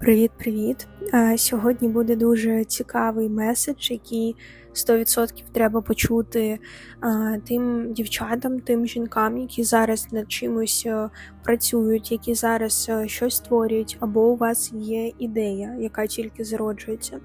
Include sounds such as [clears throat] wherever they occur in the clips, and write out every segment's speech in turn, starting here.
Привіт-привіт! Е, Сьогодні буде дуже цікавий меседж, який 100% треба почути е, тим дівчатам, тим жінкам, які зараз над чимось е, працюють, які зараз е, щось створюють, або у вас є ідея, яка тільки зароджується,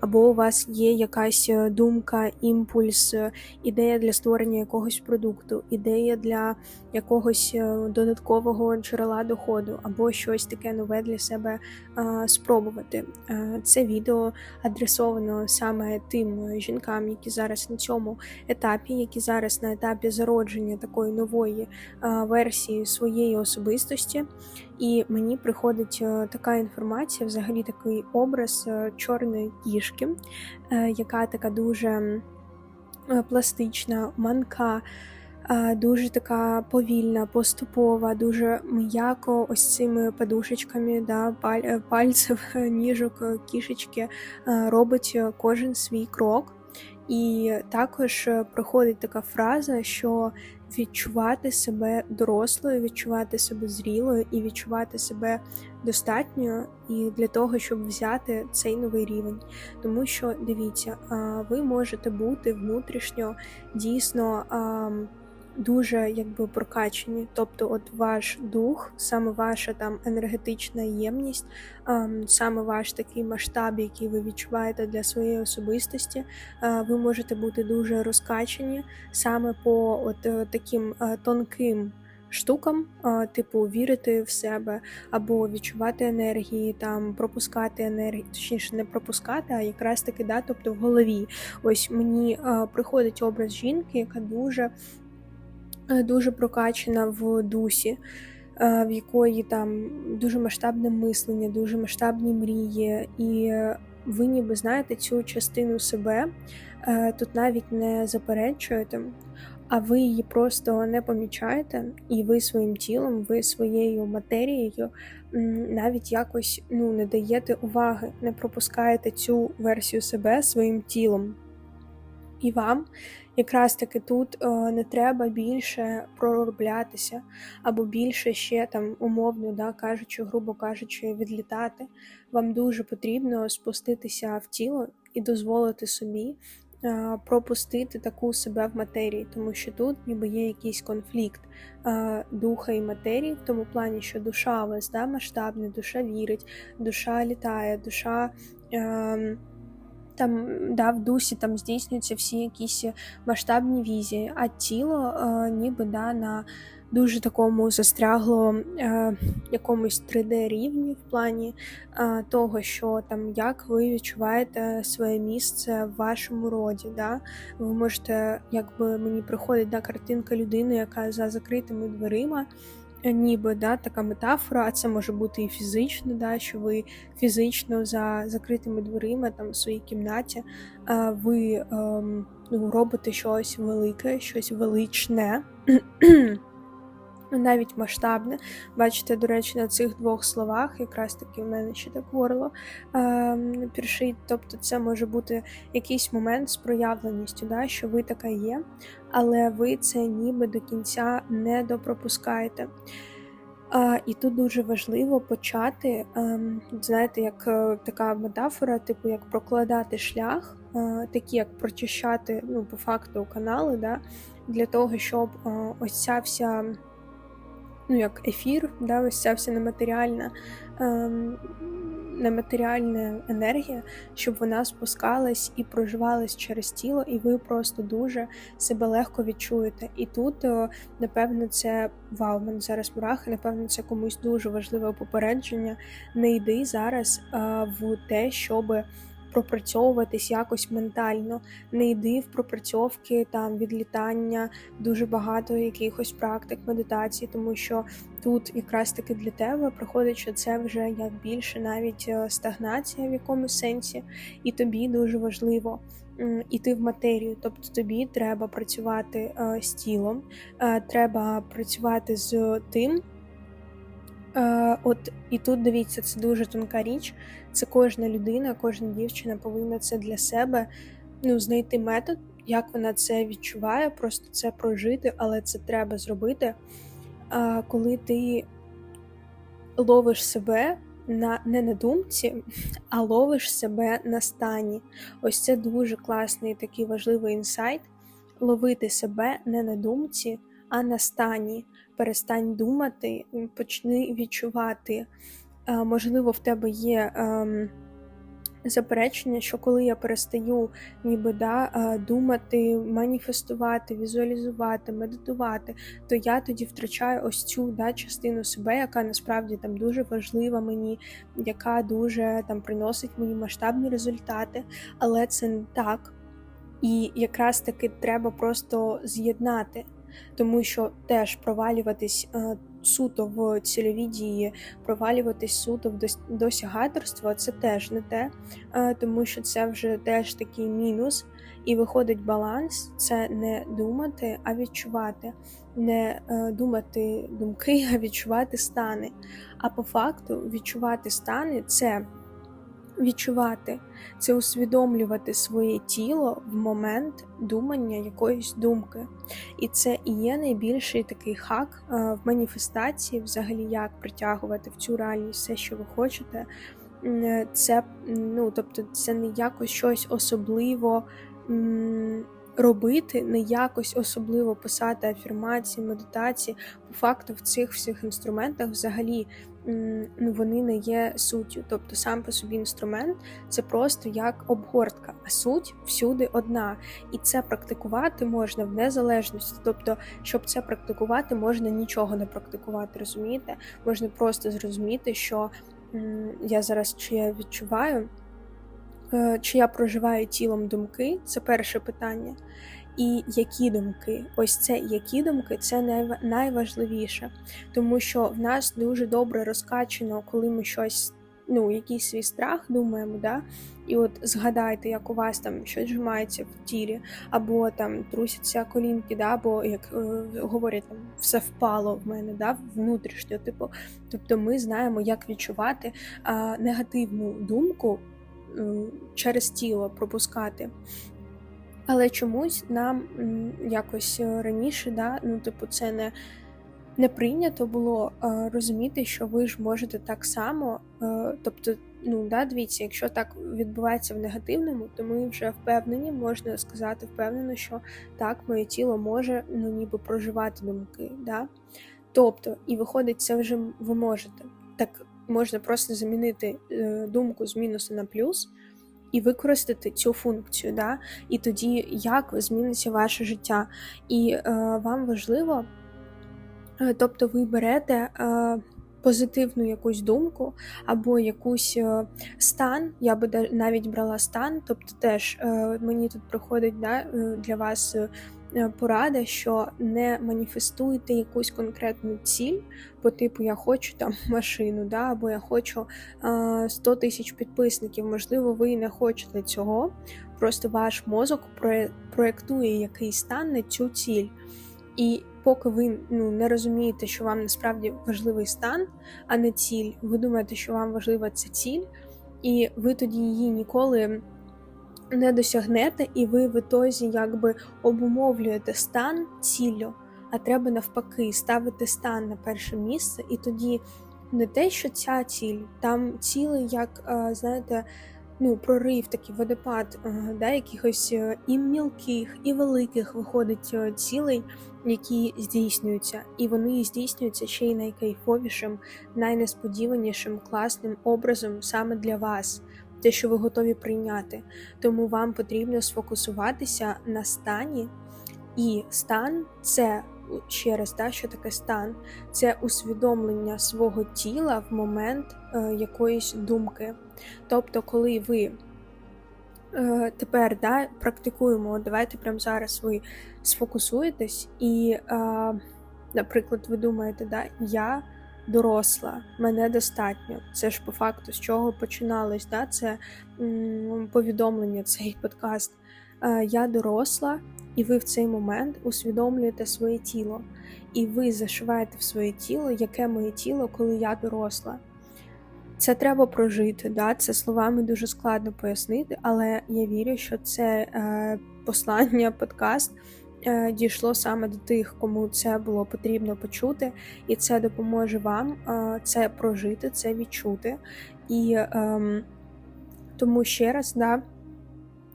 або у вас є якась думка, імпульс, ідея для створення якогось продукту, ідея для якогось додаткового джерела доходу, або щось таке нове для себе е, спробувати. Е, Це відео адресовано саме тим жінкам, які зараз на цьому етапі, які зараз на етапі зародження такої нової версії своєї особистості. І мені приходить е, така інформація, взагалі такий образ е, чорної кішки, е, яка така дуже пластична, манка. Дуже така повільна, поступова, дуже м'яко ось цими подушечками, да, паль, пальців, [laughs] ніжок, кішечки робить кожен свій крок. І також е, проходить така фраза, що відчувати себе дорослою, відчувати себе зрілою і відчувати себе достатньою і для того, щоб взяти цей новий рівень. Тому що дивіться, ви можете бути внутрішньо дійсно. Дуже якби прокачені, тобто, от ваш дух, саме ваша там енергетична ємність, ам, саме ваш такий масштаб, який ви відчуваєте для своєї особистості, е, ви можете бути дуже розкачені саме по от е, таким е, тонким штукам, типу вірити в себе або відчувати енергії, там пропускати енергію, точніше не пропускати, а якраз таки да, тобто в голові. Ось мені приходить образ жінки, яка дуже, дуже прокачана в дусі. е, В якої там дуже масштабне мислення, дуже масштабні мрії, і е, ви ніби знаєте цю частину себе, е, тут навіть не заперечуєте, а ви її просто не помічаєте, і ви своїм тілом, ви своєю матерією навіть якось ну, не даєте уваги, не пропускаєте цю версію себе своїм тілом. І вам якраз таки тут е, не треба більше пророблятися, або більше ще там умовно, да, кажучи, грубо кажучи, відлітати. Вам дуже потрібно спуститися в тіло і дозволити собі е, пропустити таку себе в матерії, тому що тут ніби є якийсь конфлікт е, духа і матерії, в тому плані, що душа у вас да, масштабна, душа вірить, душа літає, душа. Е, там да, в дусі там здійснюються всі якісь масштабні візії, а тіло е, ніби да, на дуже такому застрягло е, якомусь 3D рівні в плані е, того, що там як ви відчуваєте своє місце в вашому роді. Да? Ви можете, якби мені приходить да, картинка людини, яка за закритими дверима. Е, Ніби да, така метафора, а це може бути і фізично, да, що ви фізично за закритими дверима там в своїй кімнаті ви ем, ну, робите щось велике, щось величне, [clears throat] навіть масштабне. Бачите, до речі, на цих двох словах, якраз таки в мене ще так горло ем, першить. Тобто, це може бути якийсь момент з проявленістю, да, що ви така є, але ви це ніби до кінця не допропускаєте. А, і тут дуже важливо почати, ем, знаєте, як е, така метафора, типу як прокладати шлях, е, такі як прочищати, ну, по факту, канали, да, для того, щоб е, ось ця вся, ну, як ефір, да, ось ця вся нематеріальна, ем, нематеріальна енергія, щоб вона спускалась і проживалась через тіло, і ви просто дуже себе легко відчуєте. І тут, е, напевно, це вау, в мене зараз мурахи, напевно, це комусь дуже важливе попередження. Не йди зараз е, в те, щоб пропрацьовуватись якось ментально, не йди в пропрацьовки там відлітання, дуже багато якихось практик медитації, тому що тут якраз таки для тебе приходить, що це вже як більше навіть е, стагнація в якомусь сенсі, і тобі дуже важливо іти в матерію. Тобто тобі треба працювати е, з тілом, е, треба працювати з тим. Е, от і тут дивіться, це дуже тонка річ. Це кожна людина, кожна дівчина повинна це для себе ну, знайти метод, як вона це відчуває, просто це прожити, але це треба зробити. Е, коли ти ловиш себе на не на думці, а ловиш себе на стані. Ось це дуже класний такий важливий інсайт. Ловити себе не на думці, а на стані. Перестань думати, почни відчувати. Е, можливо, в тебе є. Ем, заперечення, що коли я перестаю ніби да, е, думати, маніфестувати, візуалізувати, медитувати, то я тоді втрачаю ось цю да, частину себе, яка насправді там дуже важлива мені, яка дуже там приносить мені масштабні результати, але це не так. І якраз таки треба просто з'єднати, тому що теж провалюватись е, суто в цільові дії, провалюватись суто в досягаторство, це теж не те, е, тому що це вже теж такий мінус. І виходить баланс це не думати, а відчувати, не е, думати думки, [laughs] а відчувати стани. А по факту відчувати стани це відчувати, це усвідомлювати своє тіло в момент думання якоїсь думки. І це і є найбільший такий хак е, в маніфестації, взагалі, як притягувати в цю реальність все, що ви хочете. Це ну, тобто, це не якось щось особливо робити, не якось особливо писати афірмації, медитації. По факту в цих всіх інструментах взагалі вони не є суттю. Тобто сам по собі інструмент це просто як обгортка, а суть всюди одна. І це практикувати можна в незалежності. Тобто, щоб це практикувати, можна нічого не практикувати, розумієте? Можна просто зрозуміти, що я зараз чи я відчуваю. Е, чи я проживаю тілом думки це перше питання. І які думки? Ось це які думки це найважливіше, тому що в нас дуже добре розкачено, коли ми щось, ну, якийсь свій страх думаємо, да? і от згадайте, як у вас там щось зжимається в тілі, або там трусяться колінки, да? або як е, говорять, там все впало в мене, да? внутрішньо. Типу, тобто ми знаємо, як відчувати е, негативну думку через тіло пропускати. Але чомусь нам якось е, раніше, да, ну, типу, це не не прийнято було е, розуміти, що ви ж можете так само. Е, тобто, ну да, дивіться, якщо так відбувається в негативному, то ми вже впевнені, можна сказати впевнено, що так, моє тіло може ну, ніби проживати думки. Да? Тобто, і виходить, це вже ви можете. Так можна просто замінити думку з мінусу на плюс і використати цю функцію. Да? І тоді як зміниться ваше життя. І е, вам важливо, е, тобто ви берете. Е, Позитивну якусь думку або якусь е, стан, я би навіть брала стан, тобто теж е, мені тут приходить да, для вас Е, порада, що не маніфестуйте якусь конкретну ціль, по типу я хочу там [laughs] машину, да, або я хочу 100 тисяч підписників. Можливо, ви не хочете цього. Просто ваш мозок проєктує якийсь стан на цю ціль. І поки ви ну, не розумієте, що вам насправді важливий стан, а не ціль, ви думаєте, що вам важлива ця ціль, і ви тоді її ніколи не досягнете, і ви в ітозі якби обумовлюєте стан ціллю, а треба навпаки ставити стан на перше місце, і тоді не те, що ця ціль, там цілий, як знаєте, ну, прорив, такий водопад да, якихось е, і мілких, і великих виходить е, цілей, які здійснюються, і вони здійснюються ще й найкайфовішим, найнесподіванішим класним образом саме для вас те, що ви готові прийняти. Тому вам потрібно сфокусуватися на стані, і стан це ще раз, да, що таке стан, це усвідомлення свого тіла в момент е, якоїсь думки. Тобто, коли ви е, тепер да, практикуємо, давайте прямо зараз ви сфокусуєтесь, і, е, наприклад, ви думаєте, да, я доросла, мене достатньо. Це ж по факту з чого починалось. Да? Це м, повідомлення, цей подкаст. Е, я доросла, і ви в цей момент усвідомлюєте своє тіло. І ви зашиваєте в своє тіло, яке моє тіло, коли я доросла. Це треба прожити, да? це словами дуже складно пояснити, але я вірю, що це е, послання, [laughs] подкаст дійшло саме до тих, кому це було потрібно почути, і це допоможе вам е, це прожити, це відчути. І е, тому ще раз, да,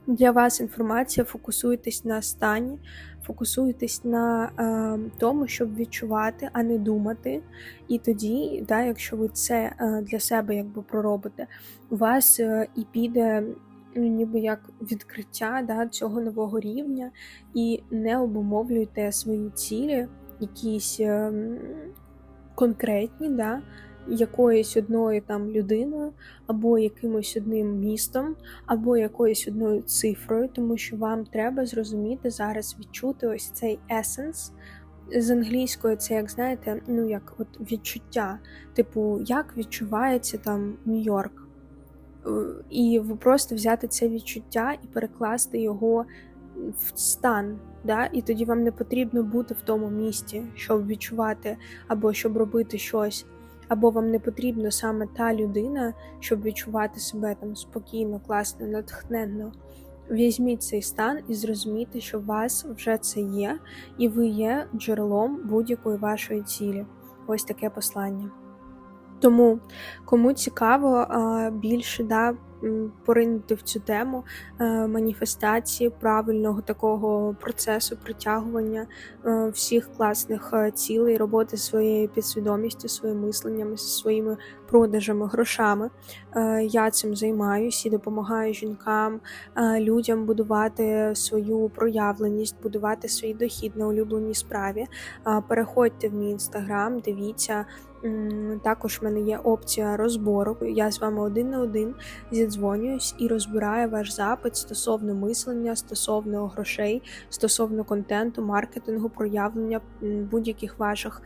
для вас інформація, фокусуйтесь на стані, фокусуйтесь на е, тому, щоб відчувати, а не думати. І тоді, да, якщо ви це е, для себе якби проробите, у вас е, і піде ну, ніби як відкриття да, цього нового рівня, і не обумовлюйте свої цілі, якісь е, конкретні. да, якоюсь одною там людиною, або якимось одним містом, або якоюсь одною цифрою, тому що вам треба зрозуміти зараз відчути ось цей есенс. З англійською це, як знаєте, ну як от відчуття, типу, як відчувається там Нью-Йорк. І просто взяти це відчуття і перекласти його в стан. Да? І тоді вам не потрібно бути в тому місті, щоб відчувати або щоб робити щось або вам не потрібна саме та людина, щоб відчувати себе там спокійно, класно, натхненно. Візьміть цей стан і зрозумійте, що у вас вже це є, і ви є джерелом будь-якої вашої цілі. Ось таке послання. Тому кому цікаво більше да, поринути в цю тему е, маніфестації правильного такого процесу притягування е, всіх класних е, цілей, роботи своєю підсвідомістю, своїм мисленням, своїми продажами, грошами. Я цим займаюся і допомагаю жінкам, людям будувати свою проявленість, будувати свій дохід на улюбленій справі. Переходьте в мій інстаграм, дивіться. Також в мене є опція розбору. Я з вами один на один зідзвонююсь і розбираю ваш запит стосовно мислення, стосовно грошей, стосовно контенту, маркетингу, проявлення будь-яких ваших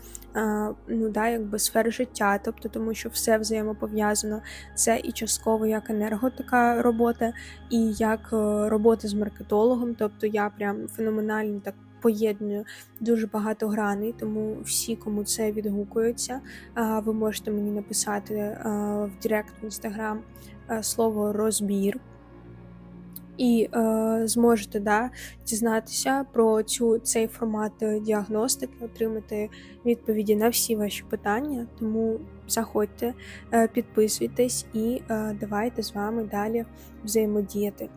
ну да, якби сфер життя, тобто тому, що все взаємопов'язано. Це і частково як енерго така робота, і як е, робота з маркетологом. Тобто я прям феноменально так поєдную дуже багато граней, тому всі, кому це відгукується, ви можете мені написати в Директ в інстаграм слово розбір. І е, зможете да, дізнатися про цю цей формат діагностики, отримати відповіді на всі ваші питання. Тому заходьте, е, підписуйтесь і е, давайте з вами далі взаємодіяти.